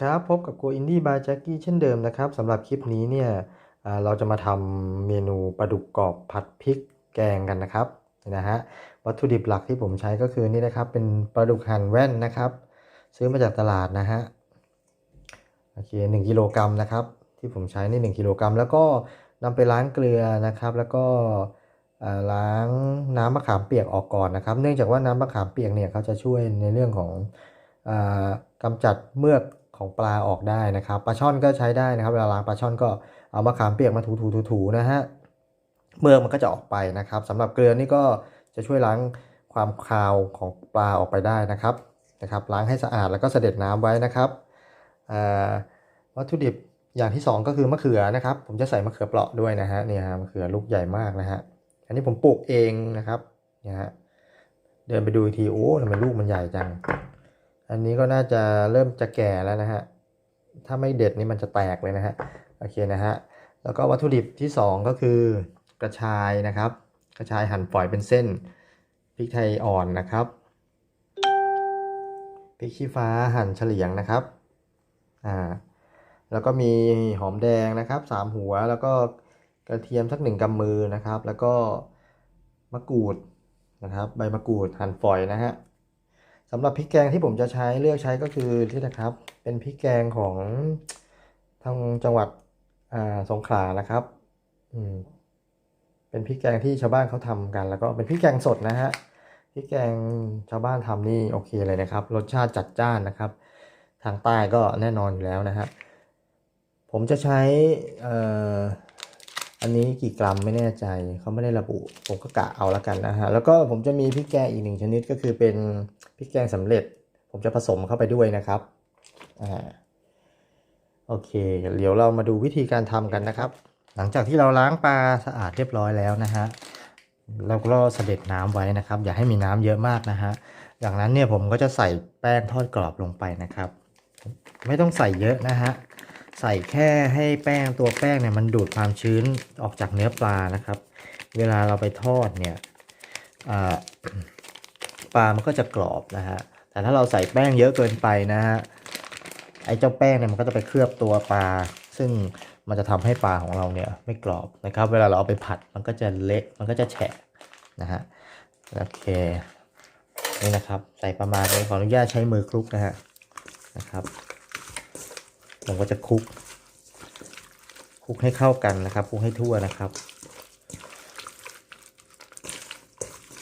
ครับพบกับ Go Indie by Jackie เช่นเดิมนะครับสำหรับคลิปนี้เนี่ยเราจะมาทำเมนูปลาดุกกรอบผัดพริกแกงกันนะครับนะฮะวัตถุดิบหลักที่ผมใช้ก็คือนี่นะครับเป็นปลาดุกหั่นแว่นนะครับ ซื้อมาจากตลาดนะฮะโอเคหนึ่งกิโลกรัมนะครับที่ผมใช้นี่หนึ่งกิโลกรัมแล้วก็นำไปล้างเกลือนะครับ แล้วก็ล้างน้ำมะขามเปียกออกก่อนนะครับ เนื่องจากว่าน้ำมะขามเปียกเนี่ยเขาจะช่วยในเรื่องของกำจัดเมือก ของปลาออกได้นะครับปลาช่อนก็ใช้ได้นะครับเวลาล้างปลาช่อนก็เอามะขามเปียกมาถูๆๆนะฮะเมือกมันก็จะออกไปนะครับสำหรับเกลือนี่ก็จะช่วยล้างความคาวของปลาออกไปได้นะครับนะครับล้างให้สะอาดแล้วก็เสด็จน้ำไว้นะครับวัตถุดิบอย่างที่สองก็คือมะเขือนะครับ ผมจะใส่มะเขือเปราะด้วยนะฮะเนี่ยฮะมะเขือลูกใหญ่มากนะฮะอันนี้ผมปลูกเองนะครับเนี่ยฮะเดินไปดูอีกทีโอ้ทำไมลูกมันใหญ่จัง อันนี้ก็น่าจะเริ่มจะแก่แล้วนะฮะ ถ้าไม่เด็ดนี่มันจะแตกเลยนะฮะ โอเคนะฮะ แล้วก็วัตถุดิบที่ 2 ก็คือกระชายนะครับ กระชายหั่นฝอยเป็นเส้น พริกไทยอ่อนนะครับ พริกชี้ฟ้าหั่นเฉลียงนะครับ อ่า แล้วก็มีหอมแดงนะครับสามหัว แล้วก็กระเทียมสักหนึ่งกำมือนะครับ แล้วก็มะกรูดนะครับ ใบมะกรูดหั่นฝอยนะฮะ สำหรับพริกแกงที่ผมจะใช้เลือกใช้ก็คือที่นะครับ เป็นพริกแกงของทางจังหวัดสงขลานะครับอืมเป็นพริกแกงที่ชาวบ้านเขาทำกัน แล้วก็เป็นพริกแกงสดนะฮะพริกแกงชาวบ้านทำนี่โอเคเลยนะครับ รสชาติจัดจ้านนะครับ ทางใต้ก็แน่นอนอยู่แล้วนะฮะผมจะใช้เอันนี้กี่กรัมไม่แน่ใจเขาไม่ได้ระบุ ผมก็กะเอาละกันนะฮะ แล้วก็ผมจะมีพริกแกงอีกหนึ่งชนิดก็คือเป็นพริกแกงสำเร็จ ผมจะผสมเข้าไปด้วยนะครับ อ่า โอเค เดี๋ยวเรามาดูวิธีการทำกันนะครับ หลังจากที่เราล้างปลาสะอาดเรียบร้อยแล้วนะฮะ เราก็เสด็จน้ำไว้นะครับ อย่าให้มีน้ำเยอะมากนะฮะ จากนั้นเนี่ยผมก็จะใส่แป้งทอดกรอบลงไปนะครับ ไม่ต้องใส่เยอะนะฮะ ใส่แค่ให้แป้งตัวแป้งเนี่ยมันดูดความชื้นออกจากเนื้อปลานะครับ เวลาเราไปทอดเนี่ยปลามันก็จะกรอบนะฮะแต่ถ้าเราใส่แป้งเยอะเกินไปนะฮะไอ้เจ้าแป้งเนี่ยมันก็จะไปเคลือบตัวปลา ซึ่งมันจะทำให้ปลาของเราเนี่ยไม่กรอบนะครับ เวลาเราเอาไปผัดมันก็จะเละมันก็จะแฉะนะฮะโอเคนี่นะครับใส่ประมาณนี้ขออนุญาตใช้มือคลุกนะฮะนะครับ ผมก็จะคลุกคลุกให้เข้ากันนะครับคลุกให้ทั่วนะครับ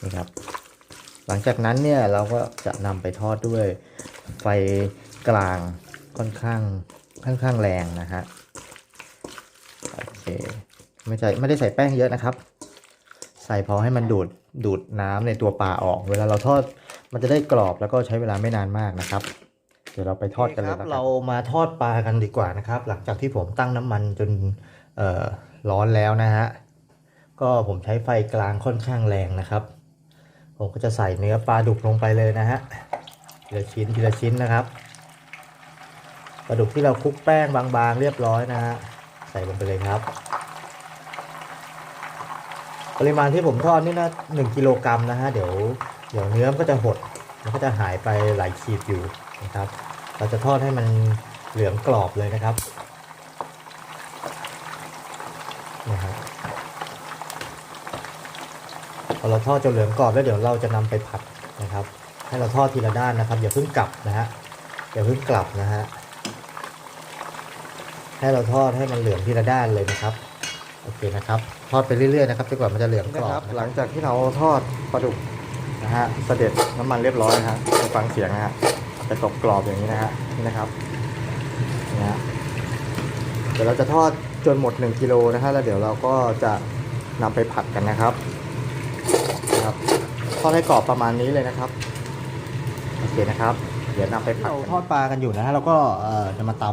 นี่ครับ หลังจากนั้นเนี่ยเราก็จะนำไปทอดด้วยไฟกลางค่อนข้างค่อนข้างแรงนะฮะโอเคไม่ใส่ไม่ได้ใส่แป้งเยอะนะครับ ใส่พอให้มันดูดดูดน้ำในตัวปลาออก เวลาเราทอดมันจะได้กรอบแล้วก็ใช้เวลาไม่นานมากนะครับ เดี๋ยวเราไปทอดกันเลยนะครับ เรามาทอดปลากันดีกว่านะครับ หลังจากที่ผมตั้งน้ำมันจนเอ่อร้อนแล้วนะฮะ ก็ผมใช้ไฟกลางค่อนข้างแรงนะครับ ผมก็จะใส่เนื้อปลาดุกลงไปเลยนะฮะทีละชิ้นทีละชิ้นนะครับปลาดุกที่เราคลุกแป้งบางๆ เรียบร้อยนะฮะใส่ลงไปเลยครับ ปริมาณที่ผมทอดนี่นะหนึ่งกิโลกรัมนะฮะเดี๋ยวเดี๋ยวเนื้อมันก็จะหดมันก็จะหายไปหลายขีดอยู่ นะครับ เราจะทอดให้มันเหลืองกรอบเลยนะครับนะฮะพอเราทอดจนเหลืองกรอบแล้วเดี๋ยวเราจะนำไปผัดนะครับ ให้เราทอดทีละด้านนะครับอย่าเพิ่งกลับนะฮะอย่าเพิ่งกลับนะฮะให้เราทอดให้มันเหลืองทีละด้านเลยนะครับโอเคนะครับ ทอดไปเรื่อยๆนะครับจนกว่ามันจะเหลืองกรอบหลังจากที่เราทอดปลาดุกนะฮะเสด็จน้ำมันเรียบร้อยนะฮะฟังเสียงนะฮะ จะกรอบกรอบๆอย่างนี้นะฮะนี่นะครับนี่ฮะเดี๋ยวเราจะทอดจนหมด 1กิโลนะฮะแล้วเดี๋ยวเราก็จะนำไปผัดกันนะครับนะครับทอดให้กรอบประมาณนี้เลยนะครับโอเคนะครับ เดี๋ยวนำไปผัดเราทอดปลากันอยู่นะฮะแล้วก็จะมาต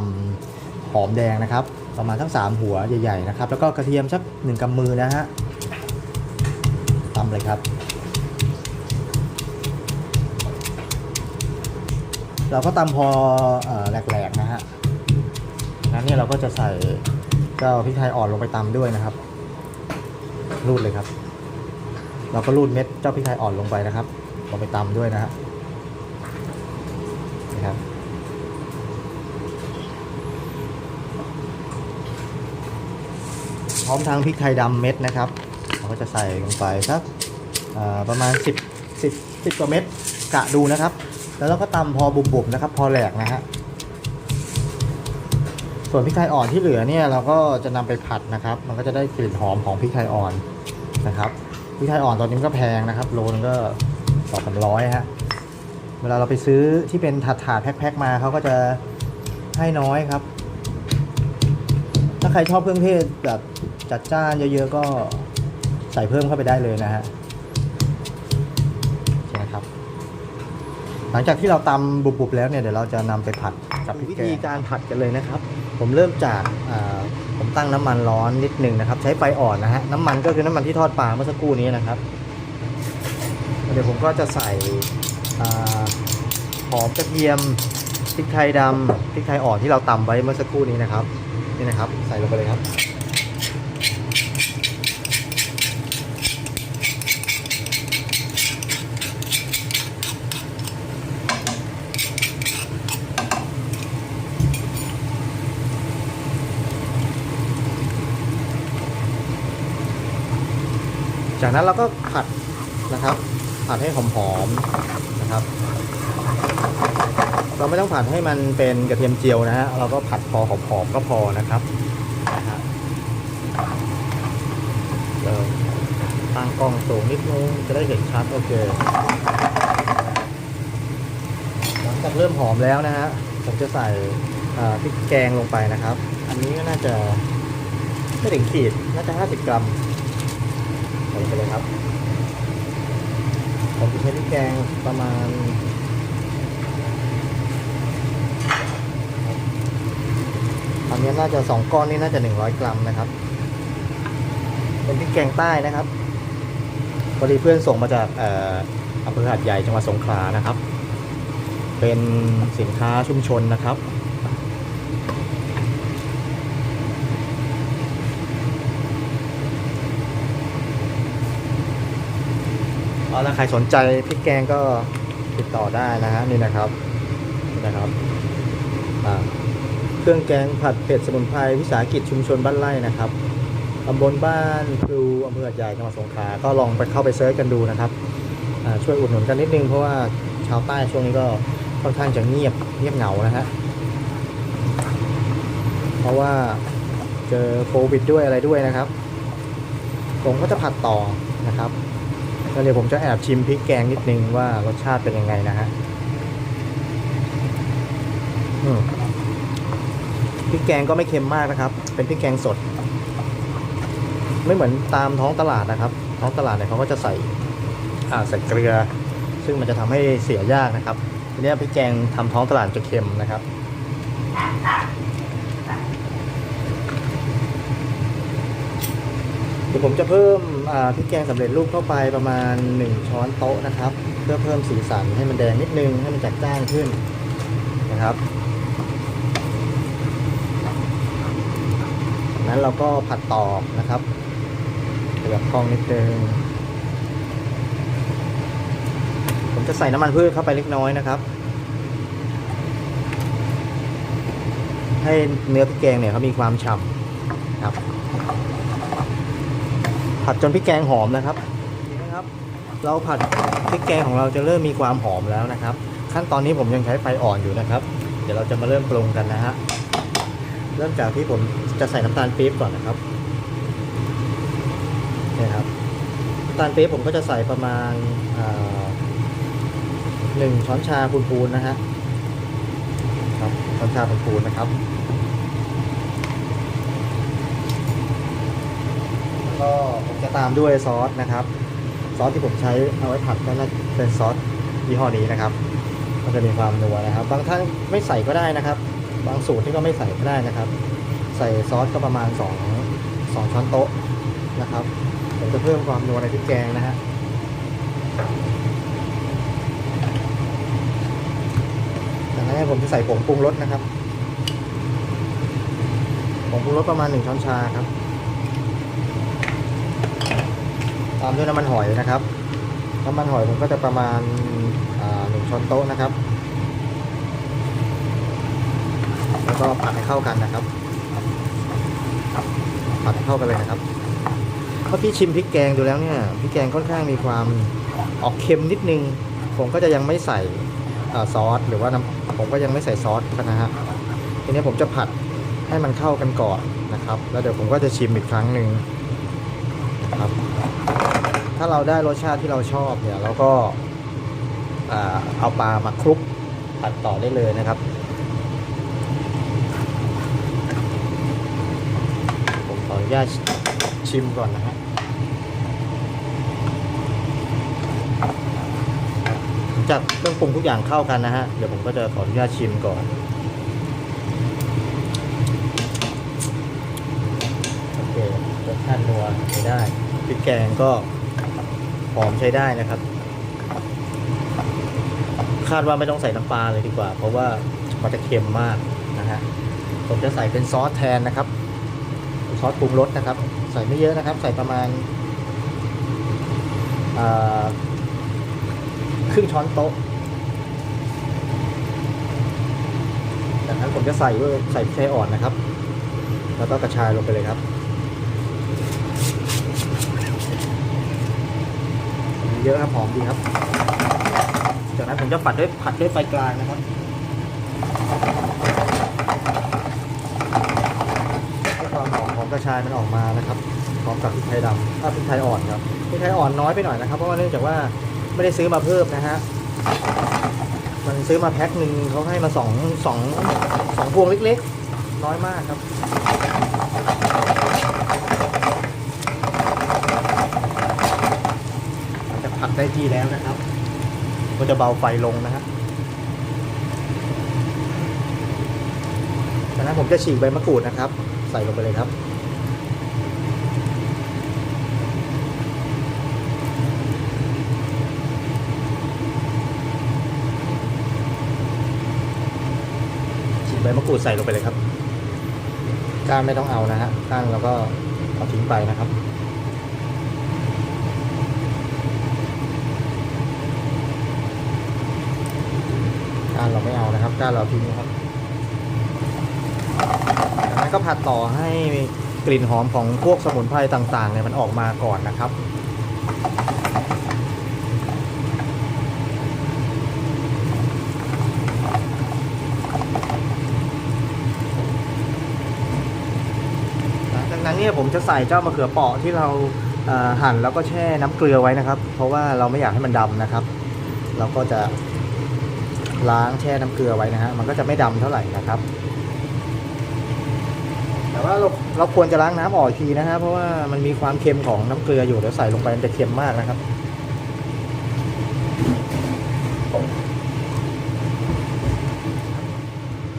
ำหอมแดงนะครับ ประมาณทั้งสามหัวใหญ่ๆนะครับ แล้วก็กระเทียมสักหนึ่งกำมือนะฮะตำเลยครับ เราก็ตำพออแหลกๆนะฮะนั้นเนี่ยเราก็จะใส่เจ้าพริกไทยอ่อนลงไปตำด้วยนะครับ รูดเลยครับ เราก็รูดเม็ดเจ้าพริกไทยอ่อนลงไปนะครับลงไปตำด้วยนะฮะนะครับพร้อมทางพริกไทยดำเม็ดนะครับ เราก็จะใส่ลงไปสักประมาณ 10 10 10กว่าเม็ดกะดูนะครับ แล้วเราก็ตำพอบุบๆนะครับ พอแหลกนะฮะส่วนพริกไทยอ่อนที่เหลือเนี่ยเราก็จะนำไปผัดนะครับ มันก็จะได้กลิ่นหอมของพริกไทยอ่อนนะครับพริกไทยอ่อนตอนนี้ก็แพงนะครับโลนึงก็สองสามร้อยฮะเวลาเราไปซื้อที่เป็นถาดถาดๆแพ็คๆมาเขาก็จะให้น้อยครับ ถ้าใครชอบเครื่องเทศแบบจัดจ้านเยอะๆก็ใส่เพิ่มเข้าไปได้เลยนะฮะ หลังจากที่เราตำบุบๆแล้วเนี่ยเดี๋ยวเราจะนำไปผัดกับวิธีการผัดกันเลยนะครับ ผมเริ่มจากอ่าผมตั้งน้ำมันร้อนนิดนึงนะครับ ใช้ไฟอ่อนนะฮะน้ำมันก็คือน้ำมันที่ทอดปลาเมื่อสักครู่นี้นะครับเดี๋ยวผมก็จะใส่อ่าหอมกระเทียมพริกไทยดำพริกไทยอ่อนที่เราตำไว้เมื่อสักครู่นี้นะครับนี่นะครับ ใส่ลงไปเลยครับ นั้นเราก็ผัดนะครับ ผัดให้หอมๆนะครับ เราไม่ต้องผัดให้มันเป็นกระเทียมเจียวนะฮะเราก็ผัดพอหอมๆก็พอนะครับนะฮะเริ่มตั้งกล้องสูงนิดนึงจะได้เห็นชัดโอเคหลังจากเริ่มหอมแล้วนะฮะผมจะใส่พริกแกงลงไปนะครับ อันนี้ก็น่าจะไม่ถึงขีดน่าจะ 50 กรัม ลไปเลยครับ ผมจะใช้พริกแกงประมาณอันนี้น่าจะสองก้อนนี่น่าจะหนึ่งร้อยกรัมนะครับ เป็นพริกแกงใต้นะครับพอดีเพื่อนส่งมาจากเอ่ออำเภอหาดใหญ่จังหวัดสงขลานะครับ เป็นสินค้าชุมชนนะครับ เอาละใครสนใจพริกแกงก็ติดต่อได้นะฮะนี่นะครับนี่นะครับเครื่องแกงผัดเผ็ดสมุนไพรวิสาหกิจชุมชนบ้านไร่นะครับตำบลบ้านครูอำเภอใหญ่จังหวัดสงขลาก็ลองไปเข้าไปเซิร์ชกันดูนะครับช่วยอุดหนุนกันนิดนึงเพราะว่าชาวใต้ช่วงนี้ก็ค่อนข้างจะเงียบเงียบเหงานะฮะเพราะว่าเจอโควิดด้วยอะไรด้วยนะครับผมก็จะผัดต่อนะครับ แล้วเดี๋ยวผมจะแอบชิมพริกแกงนิดนึงว่ารสชาติเป็นยังไงนะฮะพริกแกงก็ไม่เค็มมากนะครับ เป็นพริกแกงสด ไม่เหมือนตามท้องตลาดนะครับ ท้องตลาดเนี่ยเขาก็จะใส่ใส่เกลือ ซึ่งมันจะทำให้เสียยากนะครับทีนี้พริกแกงทำท้องตลาดจะเค็มนะครับ เดี๋ยวผมจะเพิ่มอ่าพริกแกงสำเร็จรูปเข้าไปประมาณ 1 ช้อนโต๊ะนะครับ เพื่อเพิ่มสีสันให้มันแดงนิดนึงให้มันจัดจ้านขึ้นนะครับจากนั้นเราก็ผัดต่อนะครับเดือดพองนิดนึงผมจะใส่น้ำมันพืชเข้าไปเล็กน้อยนะครับ ให้เนื้อพริกแกงเนี่ยเขามีความฉ่ำครับ ผัดจนพริกแกงหอมนะครับนี่นะครับ เราผัดพริกแกงของเราจะเริ่มมีความหอมแล้วนะครับ ขั้นตอนนี้ผมยังใช้ไฟอ่อนอยู่นะครับ เดี๋ยวเราจะมาเริ่มปรุงกันนะฮะเริ่มจากที่ผมจะใส่น้ำตาลปี๊บก่อนนะครับนี่ครับน้ำตาลปี๊บผมก็จะใส่ประมาณหนึ่งช้อนชาพูนๆนะฮะครับช้อนชาพูนๆนะครับแล้ว ก็ผมจะตามด้วยซอสนะครับ ซอสที่ผมใช้เอาไว้ผัดก็น่าจะเป็นซอสยี่ห้อนี้นะครับมันจะมีความนัวนะครับ บางท่านไม่ใส่ก็ได้นะครับ บางสูตรที่ก็ไม่ใส่ก็ได้นะครับ ใส่ซอสก็ประมาณ 2 2ช้อนโต๊ะนะครับผมจะเพิ่มความนัวในพริกแกงนะฮะจากนั้นผมจะใส่ผงปรุงรสนะครับผงปรุงรสประมาณ 1 ช้อนชาครับ ตามด้วยน้ำมันหอยนะครับ น้ำมันหอยผมก็จะประมาณหนึ่งช้อนโต๊ะนะครับ แล้วก็ผัดให้เข้ากันนะครับ ผัดให้เข้ากันเลยนะครับเมื่อกี้ชิมพริกแกงดูแล้วเนี่ยพริกแกงค่อนข้างมีความออกเค็มนิดนึง ผมก็จะยังไม่ใส่อซอสหรือว่าน้ำผมก็ยังไม่ใส่ซอสนะฮะทีนี้ผมจะผัดให้มันเข้ากันก่อนนะครับ แล้วเดี๋ยวผมก็จะชิมอีกครั้งหนึ่งนะครับ ถ้าเราได้รสชาติที่เราชอบเนี่ยเราก็เอาปลามาคลุกผัดต่อได้เลยนะครับ ผมขออนุญาตชิมก่อนนะฮะจากเครื่องปรุงทุกอย่างเข้ากันนะฮะ เดี๋ยวผมก็จะขออนุญาตชิมก่อน โอเครสชาตินัวใช้ได้พริกแกงก็ อมใช้ได้นะครับ คาดว่าไม่ต้องใส่น้ำปลาเลยดีกว่า เพราะว่ามันจะเค็มมากนะฮะผมจะใส่เป็นซอสแทนนะครับซอสปรุงรสนะครับ ใส่ไม่เยอะนะครับ ใส่ประมาณครึ่งช้อนโต๊ะจากนั้นผมจะใส่ด้วยใส่พริกไทยอ่อนนะครับ แล้วก็กระชายลงไปเลยครับ เยอะครับหอมดีครับ จากนั้นผมจะผัดด้วยผัดด้วยไฟกลางนะครับให้ความหอมของกระชายมันออกมานะครับพร้อมกับพริกไทยดำถ้าพริกไทยอ่อนครับพริกไทยอ่อนน้อยไปหน่อยนะครับเพราะว่าเนื่องจากว่าไม่ได้ซื้อมาเพิ่มนะฮะมันซื้อมาแพ็คหนึ่งเขาให้มาสองสองสองพวงเล็กๆ น้อยมากครับ หลังจากผัดได้ ที่แล้วนะครับ ก็จะเบาไฟลงนะฮะจากนั้นผมจะฉีกใบมะกรูดนะครับ ใส่ลงไปเลยครับฉีกใบมะกรูดใส่ลงไปเลยครับ ก้านไม่ต้องเอานะฮะ ก้านเราก็เอาทิ้งไปนะครับ ก้านเรา ไม่เอานะครับก้านเราทิ้งนะครับจากนั้นก็ผัดต่อให้กลิ่นหอมของพวกสมุนไพรต่างๆเนี่ยมันออกมาก่อนนะครับหลังจากนั้นเนี่ยผมจะใส่เจ้ามะเขือเปราะที่เราเอ่อหั่นแล้วก็แช่น้ำเกลือไว้นะครับ เพราะว่าเราไม่อยากให้มันดำนะครับ เราก็จะ ล้างแช่น้ำเกลือไว้นะฮะมันก็จะไม่ดำเท่าไหร่นะครับ แต่ว่าเราเราควรจะล้างน้ำอออกทีนะฮะเพราะว่ามันมีความเค็มของน้ำเกลืออยู่เดี๋ยวใส่ลงไปมันจะเค็มมากนะครับ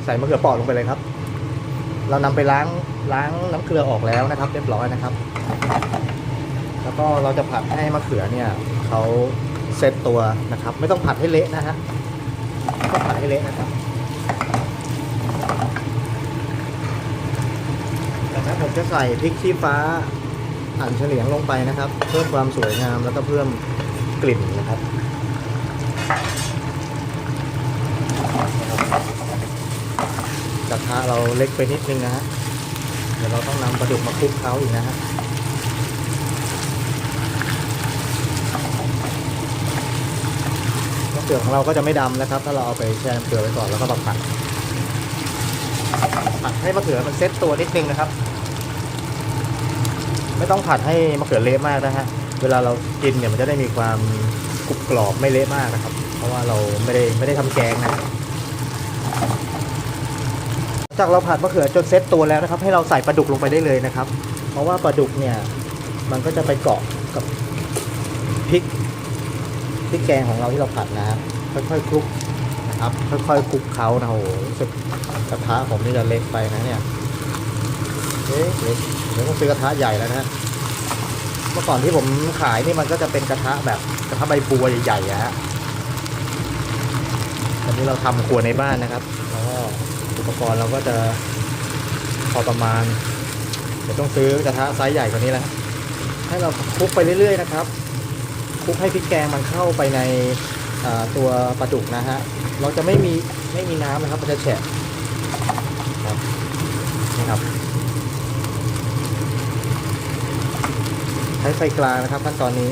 ใส่มะเขือเปราะลงไปเลยครับ เรานำไปล้างล้างน้ำเกลือออกแล้วนะครับ เรียบร้อยนะครับ แล้วก็เราจะผัดให้มะเขือเนี่ยเขาเซตตัวนะครับ ไม่ต้องผัดให้เละนะฮะ ไม่ต้องผัดให้เละนะครับจากนั้นผมจะใส่พริกชี้ฟ้าหั่นเฉลียงลงไปนะครับ เพิ่มความสวยงามแล้วก็เพิ่มกลิ่นนะครับกระทะเราเล็กไปนิดนึงนะฮะเดี๋ยวเราต้องนำปลาดุกมาคลุกเค้าอีกนะฮะ มะเขือของเราก็จะไม่ดำนะครับ ถ้าเราเอาไปแช่น้ำเกลือไว้ก่อนแล้วก็มาผัดผัดให้มะเขือมันเซ็ตตัวนิดนึงนะครับ ไม่ต้องผัดให้มะเขือเละมากนะฮะเวลาเรากินเนี่ยมันจะได้มีความกรุบกรอบไม่เละมากนะครับ เพราะว่าเราไม่ได้ไม่ได้ทำแกงนะจากเราผัดมะเขือจนเซ็ตตัวแล้วนะครับ ให้เราใส่ปลาดุกลงไปได้เลยนะครับ เพราะว่าปลาดุกเนี่ย มันก็จะไปเกาะกับพริก พริกแกงของเราที่เราผัดนะฮะค่อยๆคลุกนะครับค่อยๆคลุกเคล้านะโอ้โหสกกระทะผมนี่จะเล็กไปนะเนี่ยเอ๊ะเล็กเดี๋ยวต้องซื้อกระทะใหญ่แล้วนะเมื่อก่อนที่ผมขายนี่มันก็จะเป็นกระทะแบบกระทะใบบัวใหญ่ๆอะฮะตอนนี้เราทำครัวในบ้านนะครับ แล้วก็อุปกรณ์เราก็จะพอประมาณเดี๋ยวต้องซื้อกระทะไซส์ใหญ่กว่านี้แล้วให้เราคลุกไปเรื่อยๆนะครับ ลุกให้พริกแกงมันเข้าไปในตัวปลาดุกนะฮะ เราจะไม่มีไม่มีน้ำนะครับมันจะแฉะนี่ครับ ใช้ไฟกลางนะครับขั้นตอนนี้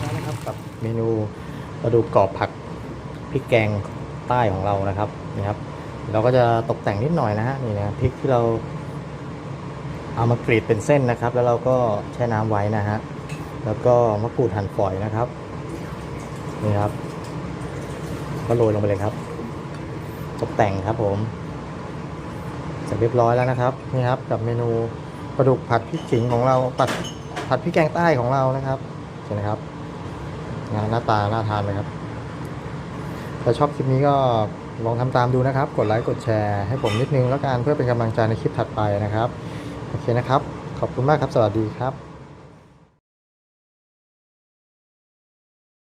แล้วนะครับกับเมนูปลาดุกกรอบผัดพริกแกงใต้ของเรานะครับนี่ครับ เราก็จะตกแต่งนิดหน่อยนะฮะนี่นะพริกที่เราเอามากรีดเป็นเส้นนะครับ แล้วเราก็แช่น้ำไว้นะฮะแล้วก็มะกรูดหั่นฝอยนะครับนี่ครับ ก็โรยลงไปเลยครับ ตกแต่งครับผมเสร็จเรียบร้อยแล้วนะครับนี่ครับ กับเมนูปลาดุกผัดพริกขิงของเราผัดผัดพริกแกงใต้ของเรานะครับเห็นไหมครับงานหน้าตาน่าทานเลยครับถ้าชอบคลิปนี้ก็ ลองทำตามดูนะครับ กดไลค์กดแชร์ให้ผมนิดนึงแล้วกันเพื่อเป็นกำลังใจในคลิปถัดไปนะครับ โอเคนะครับ ขอบคุณมากครับ สวัสดีครับ